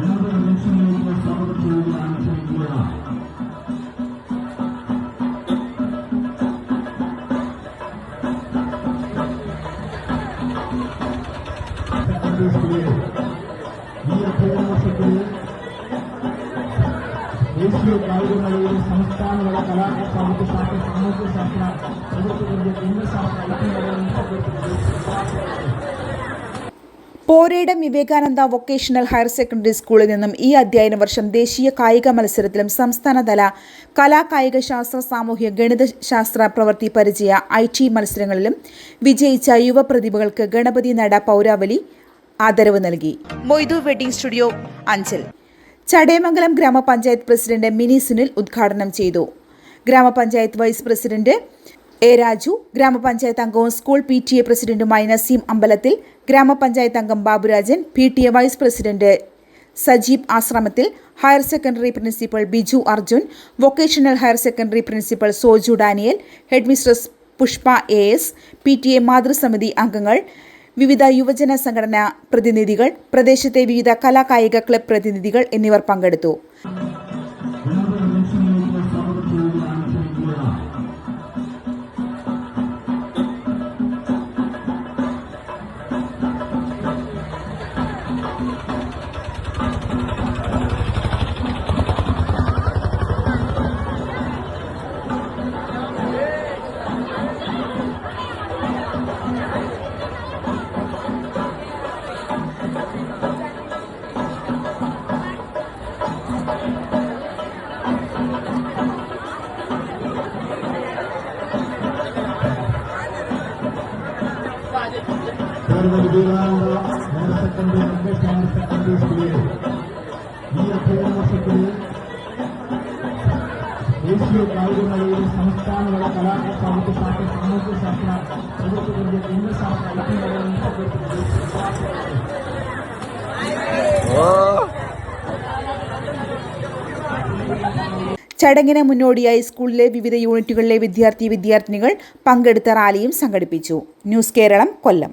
ഗണപതി ജംഗ്ഷനിലേക്ക് സ്വാഗതം ചെയ്യുകയാണ് ക്ഷണിക്കുക സെക്കൻഡറി സ്കൂളിൽ ഈ അധ്യയന വർഷത്തിൽ ദേശീയ കായികമേളയിൽ സംസ്ഥാനതല കലാ സാഹിത്യശാസ്ത്ര സാമൂഹ്യശാസ്ത്ര പ്രവൃത്തികളുടെ കേന്ദ്രശാസ്ത്ര ഐക്യമേളയിൽ Poredam Vivekananda vocational higher secondary സ്കൂളിൽ നിന്നും ഈ അധ്യയന വർഷം ദേശീയ കായിക മത്സരത്തിലും സംസ്ഥാനതല കലാകായിക ശാസ്ത്ര സാമൂഹ്യ ഗണിതശാസ്ത്ര പ്രവൃത്തി പരിചയ ഐ ടി മത്സരങ്ങളിലും വിജയിച്ച യുവ പ്രതിഭകൾക്ക് ഗണപതി നട പൗരാവലി ആദരവ് നൽകി. Moidu wedding studio Anchal. Chadayamangalam ഗ്രാമപഞ്ചായത്ത് പ്രസിഡന്റ് മിനി സുനിൽ ഉദ്ഘാടനം ചെയ്തു. ഗ്രാമപഞ്ചായത്ത് വൈസ് പ്രസിഡന്റ് എ രാജു ഗ്രാമപഞ്ചായത്ത് അംഗവും സ്കൂൾ പി ടി എ പ്രസിഡന്റുമായ നസീം അമ്പലത്തിൽ ഗ്രാമപഞ്ചായത്ത് അംഗം Baburajan P T A vice president Sajeeb ആശ്രമത്തിൽ higher secondary principal Biju Arjun vocational higher secondary principal Soju Daniel headmistress Pushpa A S P T A മാതൃസമിതി അംഗങ്ങൾ വിവിധ യുവജന സംഘടനാ പ്രതിനിധികൾ പ്രദേശത്തെ വിവിധ കലാകായിക ക്ലബ് പ്രതിനിധികൾ എന്നിവർ പങ്കെടുത്തു. പങ്കെടുക്കുന്നത് ചടങ്ങിന് മുന്നോടിയായി സ്കൂളിലെ വിവിധ യൂണിറ്റുകളിലെ വിദ്യാർത്ഥി വിദ്യാർത്ഥിനികൾ പങ്കെടുത്ത റാലിയും സംഘടിപ്പിച്ചു. ന്യൂസ് കേരളം കൊല്ലം.